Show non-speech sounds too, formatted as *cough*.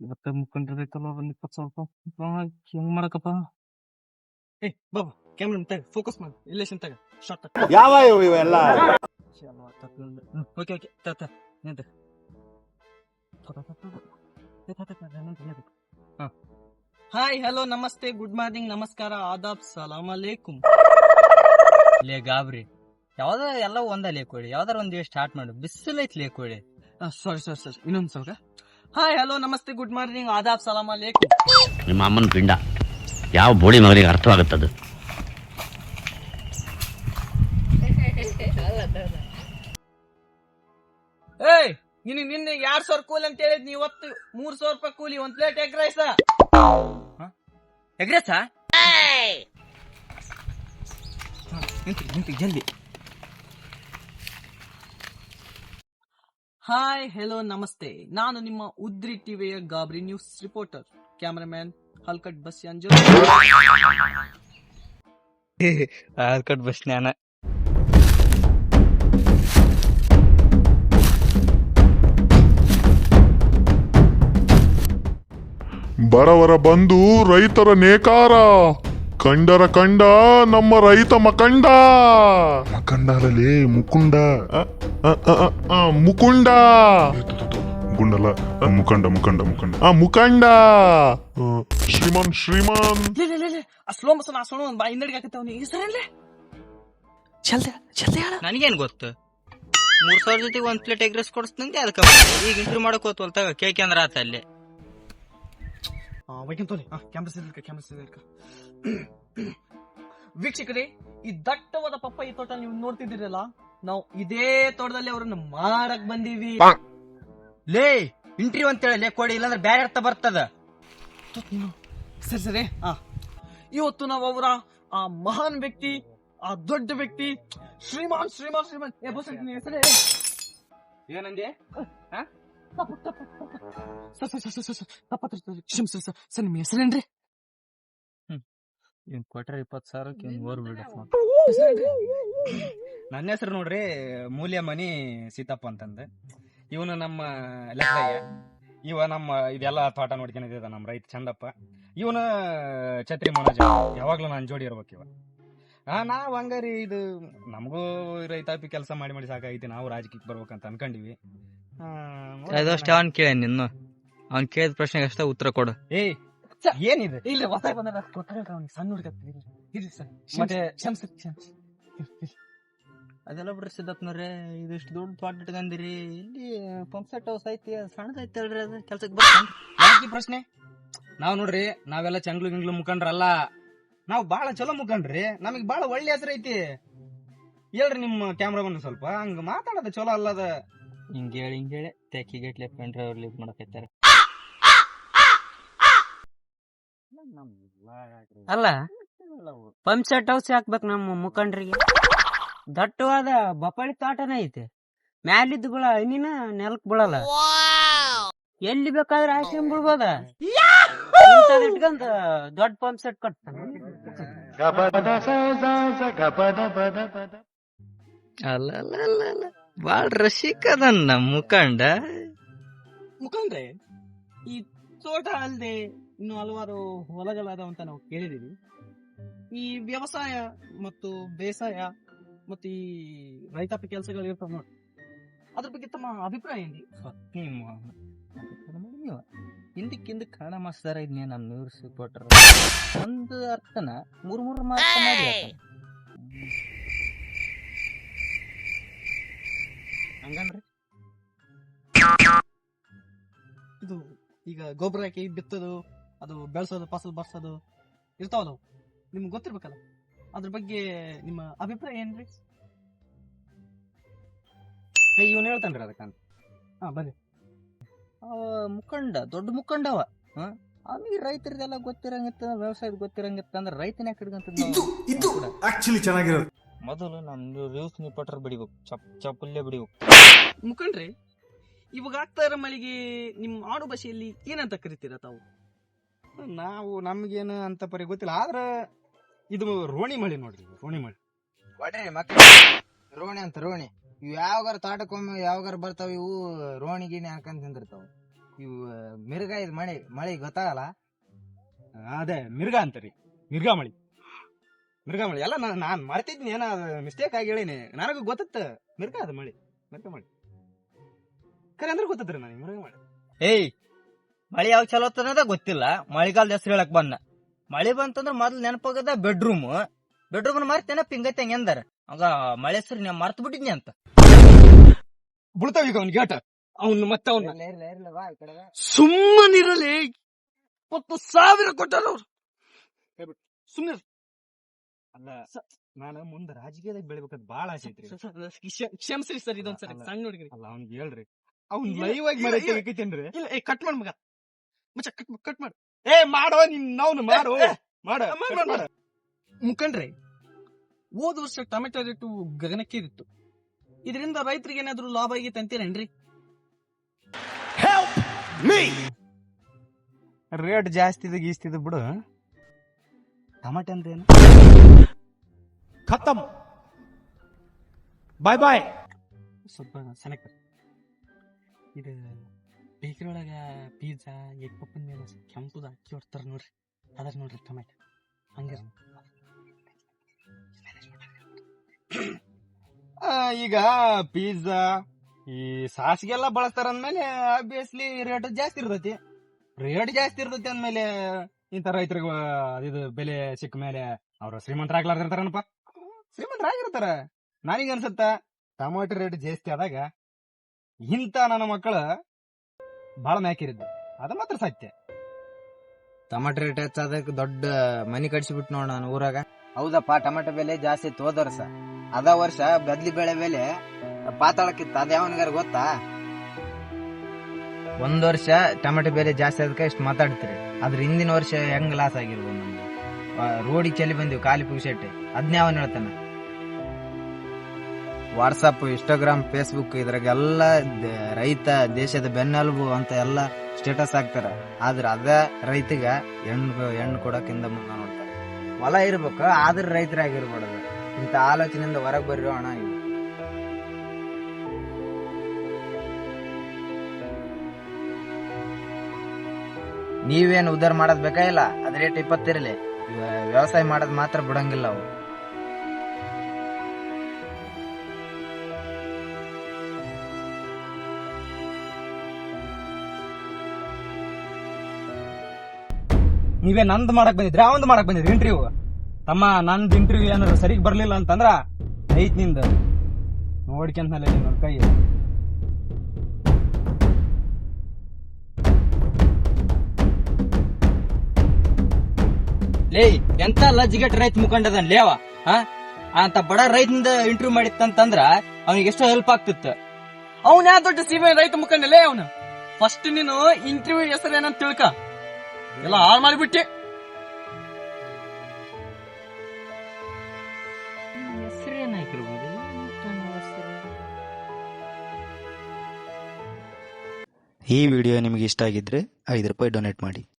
ಇವತ್ತ ಮುಖಂಡ್ರದೈತಲ್ಲ ಒಂದ್ ಇಪ್ಪತ್ತು ಸಾವಿರ ರೂಪಾಯಿ ಹೆಂಗ್ ಮಾಡಕಪ್ಪ ಏ ಬಾಬಾ ಕ್ಯಾಮ್ರಾ ತಗ ಫೋಕಸ್ ಮಾಡಿ ಇಲ್ಲೇಶನ್ ತೆಗ ಶಾರ್ಟ್ ಯಾವ ಇವೆಲ್ಲ ಓಕೆ ಓಕೆ ತಾತ ನಿಂತ ಹಾಯ್ ಹಲೋ ನಮಸ್ತೆ ಗುಡ್ ಮಾರ್ನಿಂಗ್ ನಮಸ್ಕಾರ ಆದಾಬ್ ಸಲಾಮ್ ಅಲೇಕುಮ್ ಲೇ ಗಾಬ್ರಿ ಯಾವ್ದಾರ ಎಲ್ಲ ಒಂದ ಲೇಕೋಳಿ ಯಾವ್ದಾರ ಒಂದ್ ಸ್ಟಾರ್ಟ್ ಮಾಡು ಬಿಸಿಲು ಐತ್ ಲೇ ಕೋಳಿ ಸಾರಿ ಸಾರಿ ಸಾರಿ ಇನ್ನೊಂದ್ ಸ್ವಲ್ಪ ಹಾಯ್ ಹಲೋ ನಮಸ್ತೆ ಗುಡ್ ಮಾರ್ನಿಂಗ್ ಆದಾಬ್ ಸಲಾಮ್ ಅಲೇಕುಮ್ ನಿಮ್ಮ ಅಮ್ಮನ ಪಿಂಡ. ಯಾವ ಬೋಳಿ ಮಗನಿಗೆ ಅರ್ಥವಾಗುತ್ತದೆ? ಏಯ್ ನಿನ್ ನಿನ್ನೆ ಎರಡ್ ಸಾವಿರ ಕೂಲಿ ಅಂತ ಹೇಳಿದ್ ನೀ ಇವತ್ತು ಮೂರ್ ಸಾವಿರ ರೂಪಾಯಿ ಕೂಲಿ ಒಂದ್ plate egg rice egg rice ನಿಂತಿ ನಿಂತಿ ಜಲ್ದಿ. ಹಾಯ್ ಹೆಲೋ ನಮಸ್ತೆ ನಾನು ನಿಮ್ಮ ಉದ್ರಿ ಟಿವಿಯ ಗಾಬ್ರಿ ನ್ಯೂಸ್ ರಿಪೋರ್ಟರ್ ಕ್ಯಾಮರಾಮ್ಯಾನ್ ಹಲ್ಕಟ್ ಬಸ್ ಅಂಜು. *laughs* ಹಲ್ಕಟ್ ಬಸ್ ಜ್ಞಾನ ಬರವರ ಬಂದು ರೈತರ ನೇಕಾರ. ಕಂಡರ ಕಂಡ ನಮ್ಮ ರೈತ ಮಕಂಡ. ಮಕಂಡರಲ್ಲಿ ಮುಕುಂಡ. ಮುಕುಂಡ. ಗುಂಡಲ್ಲ. ಮುಖಂಡ ಮುಖಂಡ ಮುಖಂಡ ಆ ಮುಖಂಡ ಶ್ರೀಮಾನ್ ಶ್ರೀಮಾನ್. ಲೇ ಲೇ ಲೇ ಲೇ ಆ ಸ್ಲೋ ಮೋಷನ್ ಆ ಸೋಣ ಒಂದ್ ಬಾ ಹಿಂದಡಿಗೆ ಹಾಕತ್ತವ ನೀ. ಹೆಸರಲ್ಲೇ ಚಲ್ದೆ ಜಲ್ದಿ ಹೇಳ. ನನಗೇನು ಗೊತ್ತು? ಮೂರ್ ಸಾವಿರ ಜೊತೆಗೆ ಒಂದ್ ಪ್ಲೇಟ್ ಎಗ್ ರೈಸ್ ಕೊಡಿಸ್ತಂತೆ ಅದಕ್ಕೆ ಈಗ ಇಂಟರ್ವ್ಯೂ ಮಾಡಕ್ ಹೋತ್ವಲ್ ತಗ ಕೇಕ್ ಅಂದ್ರ ಆತ ಅಲ್ಲಿ. ಕ್ಯಾಮ್ರಾ ಸಿದ್ಕ ಕ್ಯಾಮ್ರಾ ಸಿದ್ಕ ವೀಕ್ಷಕರೇ ಈ ದಟ್ಟವಾದ ಪಪ್ಪಾಯಿ ತೋಟ ನೀವು ನೋಡ್ತಿದ್ದೀರಲ್ಲ ನಾವು ಇದೇ ತೋಟದಲ್ಲಿ ಅವ್ರನ್ನ ಮಾರಕ್ ಬಂದೀವಿ. ಲೇ ಇಂಟ್ರಿ ಅಂತ ಹೇಳಿ ಕೊಡಿ ಇಲ್ಲಾಂದ್ರೆ ಬೇರೆ ಅರ್ಥ ಬರ್ತದ. ಸರಿ ಸರಿ. ಆ. ಇವತ್ತು ನಾವು ಅವರ ಆ ಮಹಾನ್ ವ್ಯಕ್ತಿ ಆ ದೊಡ್ಡ ವ್ಯಕ್ತಿ ಶ್ರೀಮಾನ್ ಶ್ರೀಮಾನ್ ಶ್ರೀಮಾನ್. ಏನಂದೆ. ಕೊಟ್ರೆ ಇಪ್ಪತ್ತು ನನ್ನ ಹೆಸರು ನೋಡ್ರಿ ಮೂಲ್ಯ ಮನಿ ಸೀತಪ್ಪ ಅಂತಂದ ಇವನು ನಮ್ಮ ಲೆಕ್ಕಯ್ಯ ಇವ ನಮ್ಮ ಇದೆಲ್ಲ ತೋಟ ನೋಡ್ಕೊಂಡಿದ್ದ ನಮ್ಮ ರೈತ ಚಂದಪ್ಪ ಇವನು ಛತ್ರಿ ಮನೋಜ ಯಾವಾಗ್ಲೂ ನಾನು ಜೋಡಿ ಇರ್ಬೇಕು ಇವ ಹಾ ನಾವ್ ಹಂಗಾರಿ ಇದು ನಮಗೂ ರೈತಾಪಿ ಕೆಲಸ ಮಾಡಿ ಮಾಡಿ ಸಾಕಾಗೈತಿ ನಾವು ರಾಜಕೀಯಕ್ಕೆ ಬರ್ಬೇಕಂತ ಅನ್ಕೊಂಡಿವಿ. ಅದಷ್ಟೇ ಅವ್ನ್ ಕೇಳ ನಿನ್ನ ಅವ್ನ್ ಕೇಳಿದ ಪ್ರಶ್ನೆಗೆ ಅಷ್ಟೇ ಉತ್ತರ ಕೊಡು. ಏಯ್ ಏನಿದೆ? ಇಲ್ಲ ಹೊಸ ಬಂದ ಗೊತ್ತಾಗಲ್ಲ ಅವ್ನಿಗೆ. ಸಣ್ಣ ಹುಡುಗ ಇರ್ಲಿ ಸರ್. ಮತ್ತೆ ಅದೆಲ್ಲ ಬಿಡ್ರಿ ಸಿದ್ದಪ್ಪನವ್ರೆ ಇದಿಷ್ಟು ದೊಡ್ಡ ತೋಟ ಇಟ್ಕೊಂಡಿರಿ. ಇಲ್ಲಿ ಪಂಪ್ ಸೆಟ್ ಹೌಸ್ ಐತಿ ಸಣ್ಣದೈತಿ ಅಲ್ರಿ ಅದು ಕೆಲ್ಸಕ್ಕೆ ಬರ್ತಾನೆ ಯಾಕೆ ಪ್ರಶ್ನೆ? ನಾವ್ ನೋಡ್ರಿ ನಾವೆಲ್ಲ ಚಂಗ್ಲು ಗಿಂಗ್ಲು ಮುಖಂಡ್ರಲ್ಲ. ನಾವ್ ಬಾಳ ಚಲೋ ಮುಖಂಡ್ರಿ ನಮಗ್ ಬಾಳ ಒಳ್ಳೆ ಹೆಸರು ಐತಿ. ಹೇಳ್ರಿ ನಿಮ್ಮ ಕ್ಯಾಮ್ರಾ ಬಂದು ಸ್ವಲ್ಪ ಹಂಗ ಮಾತಾಡೋದು ಚಲೋ ಅಲ್ಲದ ಹಿಂಗೆ ಹೇಳಿ ಹಿಂಗೆ ಹೇಳಿ ತೆಕ್ಕಿ ಗಟ್ಲೆ ಪೆನ್ ಡ್ರೈವ್ ಲಿವ್ ಮಾಡಕೈತಾರ. ಅಲ್ಲ ಪಂಪ್ ಸೆಟ್ ಹೌಸ್ ಹಾಕ್ಬೇಕು ನಮ್ಮ ಮುಖಂಡ್ರಿಗೆ. ದಟ್ಟವಾದ ಬಪಾಳಿ ತೋಟನ ಐತೆ. ಮ್ಯಾಲಿದ್ದು ಬೀಳ ಹಣ್ಣಿನ ನೆಲಕ್ ಬೀಳಲ್ಲ. ಎಲ್ಲಿ ಬೇಕಾದ್ರೆ ಆಶ್ರಮ ಬಿಡ್ಬೋದ? ಇಟ್ಕೊಂಡ್ ದೊಡ್ಡ ಪಂಪ್ ಸೆಟ್ ಕಟ್ತಾನ. ಅಲ್ಲ ಅಲ್ಲ ಅಲ್ಲ ಅಲ್ಲ. ಬಾಳ ರಸಿಕದನ್ನ ಅದನ್ನ ಮುಖಂಡ. ಮುಖಂಡ್ರೆ ಈ ತೋಟ ಅಲ್ಲದೆ ಇನ್ನು ಹಲವಾರು ಹೊಲಗಳಾದವ ಅಂತ ನಾವು ಕೇಳಿದೀವಿ. ಈ ವ್ಯವಸಾಯ ಮತ್ತು ಬೇಸಾಯ ಮತ್ತು ಈ ರೈತಾಪಿ ಕೆಲಸಗಳು ಇರ್ತಾವ ನೋಡಿ ಅದ್ರ ಬಗ್ಗೆ ತಮ್ಮ ಅಭಿಪ್ರಾಯ ಏನ್ರಿ? ಹಿಂದಕ್ಕಿಂದ ಕನ್ನಡ ಮಾಸ್ತರ ಇದ್ನೇ ನಮ್ಮ ನ್ಯೂಸ್ ರಿಪೋರ್ಟರ್. ಒಂದು ಅರ್ಥನ ಮೂರು ಮೂರು ಮಾರ್ಕ್ ಮಾಡಿ ಹೇಳ್ತಾನೆ. ಹಂಗನ್ರಿ. ಇದು ಈಗ ಗೊಬ್ಬರ ಹಾಕಿ ಬಿತ್ತೋದು ಅದು ಬೆಳೆಸೋದು ಫಸಲು ಬರ್ಸೋದು ಇರ್ತಾವಲ್ಲ ಅವು. ನಿಮ್ಗೆ ಗೊತ್ತಿರ್ಬೇಕಲ್ಲ? ಅದ್ರ ಬಗ್ಗೆ ನಿಮ್ಮ ಅಭಿಪ್ರಾಯ ಏನ್ರಿ? ಇವನು ಹೇಳ್ತಾನ್ರಿ ಅದಕ್ಕಂತ. ಹಾ ಬರ್ರಿ. ಮುಖಂಡ ದೊಡ್ಡ ಮುಖಂಡವ. ಆಮೇಲೆ ರೈತರದೆಲ್ಲ ಗೊತ್ತಿರಂಗಿತ್ತ ವ್ಯವಸಾಯದ ಗೊತ್ತಿರಂಗಿತ್ತ ಅಂದ್ರೆ ರೈತನ ಯಾಕೆ ಇದು ಆಕ್ಚುಲಿ ಚೆನ್ನಾಗಿರೋದು. ಮೊದಲು ನಾನು ನ್ಯೂಸ್ ರಿಪೋರ್ಟರ್ ಬಿಡಿಬೇಕು. ಚಪ್ ಚಪ್ಪಲ್ಲೇ ಬಿಡಿಬೇಕು. ಮುಖಂಡ್ರಿ ಇವಾಗ ಆಗ್ತಾ ಇರೋ ಮಳೆಗೆ ನಿಮ್ಮ ಆಡು ಭಾಷೆಯಲ್ಲಿ ಏನಂತ ಕರಿತೀರ ತಾವು? ನಾವು ನಮ್ಗೇನು ಅಂತ ಪರಿ ಗೊತ್ತಿಲ್ಲ. ಆದ್ರೆ ಇದು ರೋಣಿ ಮಳಿ ನೋಡ್ರಿ ಇದು ರೋಣಿ ಮಳಿ. ಒಡ್ರಿ ಮಕ್ಕಳು ರೋಣಿ ಅಂತ ರೋಣಿ. ಇವು ಯಾವಾಗಾರ ತಾಟಕ್ಕೊಮ್ಮೆ ಯಾವಾಗಾರ ಬರ್ತಾವ ಇವು ರೋಣಿ ಗಿಣಿ ಹಾಕೊಂಡ್ ತಿಂದಿರ್ತಾವ. ಇವು ಮಿರ್ಗ ಇದು ಮಳೆ ಮಳೆ ಗೊತ್ತಾಗಲ್ಲ? ಅದೇ ಮಿರ್ಗ ರೀ. ಮಿರ್ಗಾ ಮಳಿ. ಮಿರ್ಗಾ ಮಳಿ ಎಲ್ಲ ನಾನು ನಾನು ಮರ್ತಿದ್ನಿ ಅದು ಮಿಸ್ಟೇಕ್ ಆಗಿ ಹೇಳಿನಿ. ನನಗೂ ಗೊತ್ತತ್ತ. ಮಿರ್ಗಾ ಅದು ಮಳಿ. ಮಿರ್ಗಾ ಮಳಿ. ಖರೆ ಅಂದ್ರೆ ಗೊತ್ತತ್ರಿ ನನಗೆ ಮಿರ್ಗಾ ಮಳಿ. ಏಯ್ ಮಳಿ ಯಾವ ಚಲೋ ಅನ್ನೋದ ಗೊತ್ತಿಲ್ಲ. ಮಳೆಗಾಲದ ಹೆಸರು ಹೇಳಕ್ ಬಂದ. ಮಳೆ ಬಂತಂದ್ರೆ ಮೊದ್ಲು ನೆನಪಾಗದ ಬೆಡ್ರೂಮ್ ಬೆಡ್ರೂಮ್ ಮರ್ತೇನ ಪಿಂಗತ್ತೆ ಹೆಂಗಂದಾರ ಅವಾಗ ಮಳೆ ಹೆಸರು ನೀವು ಮರ್ತು ಬಿಟ್ಟಿದ್ನಿ ಅಂತ. ಬಿಡ್ತಾವ ಈಗ ಅವ್ನ ಗೇಟ. ಅವ್ನು ಮತ್ತೆ ಅವ್ನ. ಸುಮ್ಮನಿರಲಿ. ಇಪ್ಪತ್ತು ಸಾವಿರ ಕೊಟ್ಟಾರ ಅವ್ರು. ಸುಮ್ಮನೆ ಅಲ್ಲ ನಾನು ಮುಂದೆ ರಾಜಕೀಯದಾಗ ಬೆಳಿಬೇಕಂತ ಬಾಳ ಆಸೆ ಐತ್ರಿ ಕ್ಷಮಿಸ್ರಿ ಸರ್ ಇದೊಂದ್ಸರಿ. ಸಣ್ಣ ಹುಡುಗ್ರಿ ಅಲ್ಲ ಅವ್ನಿಗೆ ಹೇಳ್ರಿ. ಅವ್ನ್ ಲೈವ್ ಆಗಿ ಇಲ್ಲ, ಮರೆ ಇಲ್ಲ. ಏ ಕಟ್ ಮಾಡ್ ಮಗ. ಮಚ್ಚ ಕಟ್ ಕಟ್ ಮಾಡು. ಏ ಮಾಡೋ ನಿನ್ ಅವ್ನು ಮಾಡು ಮಾಡ ಮುಖಂಡ್ರಿ. ಹೋದ ವರ್ಷ ಟೊಮೆಟೊ ರೇಟು ಗಗನಕ್ಕೇರಿತ್ತು ಇದರಿಂದ ರೈತರಿಗೆ ಏನಾದ್ರೂ ಲಾಭ ಆಗೈತೆ ಅಂತೀರೇನ್ರಿ ರೇಟ್ ಜಾಸ್ತಿ ಇದೆ ಗೀಸ್ತಿದ್ ಬಿಡು. ಟಮಾಟೆ ಅಂದ್ರೆ ಏನು? ಖತಮ್. ಬಾಯ್ ಬಾಯ್ ಸ್ವಲ್ಪ ಸೆಲೆಕ್ಟ್ ಇದು ಬೇಕರಿ ಒಳಗೆ ಪಿಜ್ಜಾ ಎಗ್ ಪಪ್ಪನ ಮೇಲೆ ಕೆಂಪುದ ಅಕ್ಕಿ ಹೊಡ್ತಾರ ನೋಡ್ರಿ. ಅದ್ರ ನೋಡ್ರಿ ಟೊಮೆಟೊ ಹಂಗಿರ. ಆ, ಈಗ ಪಿಜ್ಜಾ ಈ ಸಾಸ್ಗೆಲ್ಲ ಬಳಸ್ತಾರ ಅಂದ್ಮೇಲೆ ಆಬ್ವಿಯಸ್ಲಿ ರೇಟ್ ಜಾಸ್ತಿ ಇರ್ತೈತಿ. ರೇಟ್ ಜಾಸ್ತಿ ಇರ್ತೈತಿ ಅಂದ್ಮೇಲೆ ಇಂಥ ರೈತರಿಗೆ ಇದು ಬೆಲೆ ಸಿಕ್ಕ ಮೇಲೆ ಅವ್ರು ಶ್ರೀಮಂತರಾಗ್ಲಾರ್ದಿರ್ತಾರನಪ್ಪ ಶ್ರೀಮಂತರಾಗಿರ್ತಾರ ನನಗೆ ಅನ್ಸತ್ತ ಟೊಮಾಟೊ ರೇಟ್ ಜಾಸ್ತಿ ಆದಾಗ ಇಂಥ ನನ್ನ ಮಕ್ಕಳು ಬಹಳ ಮ್ಯಾಕಿರಿದ್ದು. ಅದು ಮಾತ್ರ ಸತ್ಯ. ಟಮಾಟೊ ರೇಟ್ ಹೆಚ್ಚಾದಕ್ಕೆ ದೊಡ್ಡ ಮನಿ ಕಟ್ಸಿಬಿಟ್ಟು ನೋಡ ನಾನು ಊರಾಗ. ಹೌದಪ್ಪ ಟೊಮೆಟೊ ಬೆಲೆ ಜಾಸ್ತಿ ಇತ್ತು ಹೋದ ವರ್ಷ ಅದ ವರ್ಷ ಬದ್ಲಿ ಬೆಳೆ ಬೆಲೆ ಪಾತಾಳಕ್ಕಿತ್ತು. ಅದ ಯಾವನಿಗಾರ ಗೊತ್ತಾ? ಒಂದ್ ವರ್ಷ ಟೊಮೆಟೊ ಬೆಲೆ ಜಾಸ್ತಿ ಅದಕ್ಕೆ ಇಷ್ಟು ಮಾತಾಡ್ತೀರಿ. ಅದ್ರ ಹಿಂದಿನ ವರ್ಷ ಹೆಂಗ್ ಲಾಸ್ ಆಗಿರ್ಬೋದು ನಮ್ಗೆ ರೋಡಿಗೆ ಚೆಲ್ಲಿ ಬಂದಿವಿ, ಖಾಲಿ ಪುಷೆಟ್ ಅದ್ನೇ ಹೇಳ್ತಾನೆ ಹೇಳ್ತಾನ? ವಾಟ್ಸಪ್ ಇನ್ಸ್ಟಾಗ್ರಾಮ್ ಫೇಸ್ಬುಕ್ ಇದ್ರಾಗೆಲ್ಲ ರೈತ ದೇಶದ ಬೆನ್ನೆಲುಬು ಅಂತ ಎಲ್ಲ ಸ್ಟೇಟಸ್ ಹಾಕ್ತಾರ. ಆದ್ರೆ ಅದ ರೈತಗ ಹೆಣ್ಣು ಹೆಣ್ಣು ಕೊಡಕ್ಕಿಂತ ಮುಂದೆ ನೋಡ್ತಾರೆ. ಹೊಲ ಇರ್ಬೇಕು, ಆದ್ರ ರೈತರಾಗಿರ್ಬಾರ್ದು. ಇಂತ ಆಲೋಚನೆಯಿಂದ ಹೊರಗೆ ಹಣ ಅಣ್ಣ ನೀವೇನು ಉದ್ಧಾರ ಮಾಡೋದು ಬೇಕಾ ಇಲ್ಲ? ರೇಟ್ ಇಪ್ಪತ್ತಿರಲಿ. ವ್ಯವಸಾಯ ಮಾಡೋದು ಮಾತ್ರ ಬಿಡಂಗಿಲ್ಲ ಅವು. ನೀವೇ ನಂದ್ ಮಾಡಕ್ ಬಂದಿದ್ರಿ ಅವಂದ್ ಮಾಡಕ್ ಬಂದಿದ್ರಿ ಇಂಟರ್ವ್ಯೂ ತಮ್ಮ ನಂದ್ ಇಂಟರ್ವ್ಯೂ ಏನಾದ್ರು ಸರಿಗ್ ಬರ್ಲಿಲ್ಲ ಅಂತಂದ್ರ, ಐತ್ನಿಂದ. ನೋಡ್ಕೊಂತ ನೋಡ್ಕೈ ಕೈ ಲೇ ಎಂತ ಲಜ್ಜಿಗೆಟ್ ರೈತ ಮುಖಂಡದನ್ ಲೇವ ಅಂತ ಬಡ ರೈತನಿಂದ ಇಂಟರ್ವ್ಯೂ ಮಾಡಿತ್ತಂತಂದ್ರ ಅವ್ನಿಗೆ ಎಷ್ಟೋ ಹೆಲ್ಪ್ ಆಗ್ತಿತ್ತು. ಅವ್ನ ಯಾವ ದೊಡ್ಡ ಸೀಮೆ ರೈತ ಮುಖಂಡಲೇ ಅವನು? ಫಸ್ಟ್ ನೀನು ಇಂಟರ್ವ್ಯೂ ಹೆಸರು ಏನಂತ ತಿಳ್ಕ. ಎಲ್ಲ ಹಾಳು ಮಾಡಿಬಿಟ್ಟೆ. ಈ ವಿಡಿಯೋ ನಿಮಗೆ ಇಷ್ಟ ಆಗಿದ್ರೆ ಐದು ರೂಪಾಯಿ ಡೊನೇಟ್ ಮಾಡಿ.